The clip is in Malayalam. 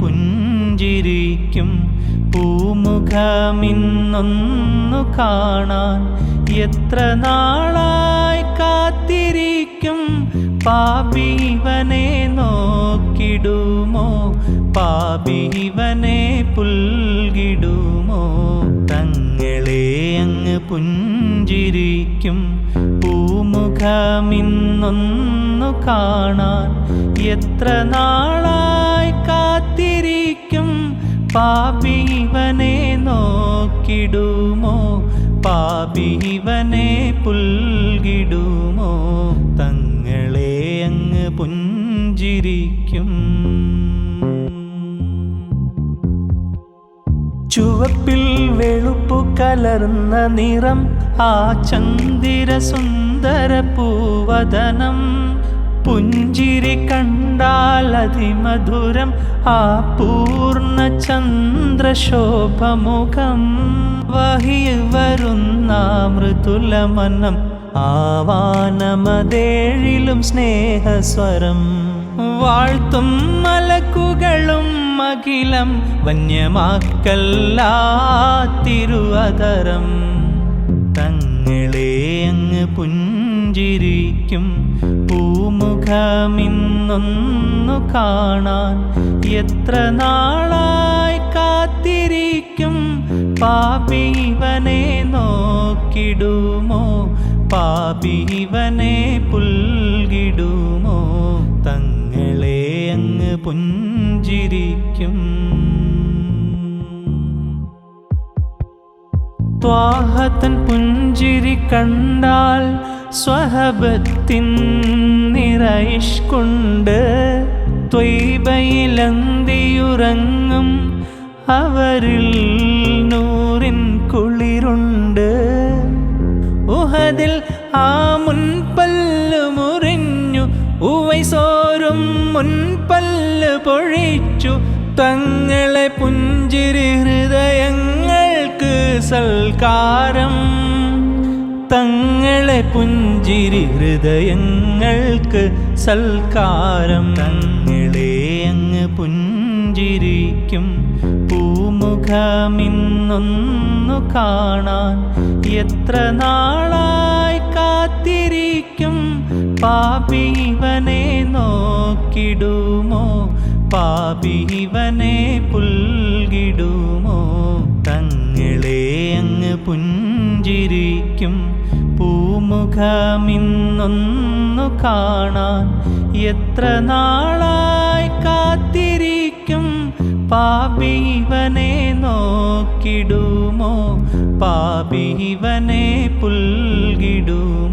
പുഞ്ചിരിക്കും. പൂമുഖമിന്നൊന്നു കാണാൻ എത്ര നാളായി കാത്തിരിക്കും. പാപിവനെ നോക്കിടുമോ? പാപിവനെ പുൽകിടുമോ? തങ്ങളെ അങ്ങ് പുഞ്ചിരിക്കും. പൂമുഖമിന്നൊന്നു കാണാൻ എത്ര നാളായി കാത്തിരിക്കും? പാപിവനെ നോക്കിടുമോ പാപി ഇവനെ പുൽകിടുമോ? തങ്ങളെ അങ്ങ് പുഞ്ചിരിക്കും. ചുവപ്പിൽ വെളുപ്പു കലർന്ന നിറം ആ ചന്ദിര സുന്ദര പൂവദനം. പുഞ്ചിരി കണ്ടാൽ അതിമധുരം ആ പൂർണ ചന്ദ്രശോഭമുഖം. വഹി വരുന്ന മൃദുലമനം ആവാനമതേഴിലും സ്നേഹസ്വരം. വാഴ്ത്തും മലക്കുകളും അഖിലം വന്യമാക്കല്ലാ തിരുവതരം തങ്ങളെ അങ്ങ് പുഞ്ചിരിക്കും. പൂമുഖമിന്നൊന്നു കാണാൻ എത്ര നാളായി കാത്തിരിക്കും. പാപിവനെ നോക്കിടുമോ? പാപിവനെ പുൽകിടുമോ? തങ്ങളെ അങ്ങ് പുഞ്ചിരിക്കും. ത്വാഹത്തൻ പുഞ്ചിരി കണ്ടാൽ സ്വഹബത്തിൻ നിറയിഷ്കൊണ്ട്. ത്വൈബയിലന്തിയുറങ്ങും അവരിൽ നൂറിൻ കുളിരുണ്ട്. ഉഹദിൽ ആ മുൻപല്ല് പൊഴിച്ചു തങ്ങളെ പുഞ്ചിരി ഹൃദയങ്ങൾക്ക് സൽക്കാരം. തങ്ങളെ പുഞ്ചിരി ഹൃദയങ്ങൾക്ക് സൽക്കാരം. തങ്ങളെ അങ്ങ് പുഞ്ചിരിക്കും. പൂമുഖമിന്നൊന്നു കാണാൻ എത്ര നാളായി കാത്തിരിക്കും. പാപിവനെ നോക്കിടുമോ? പാപിവനെ പുൽകിടുമോ? തങ്ങളെ അങ്ങ് പുഞ്ചിരിക്കും. പൂമുഖമിന്നൊന്നു കാണാൻ എത്ര നാളായി കാത്തിരിക്കും. പാപിവനെ നോക്കിടുമോ? പാപിവനെ പുൽകിടുമോ?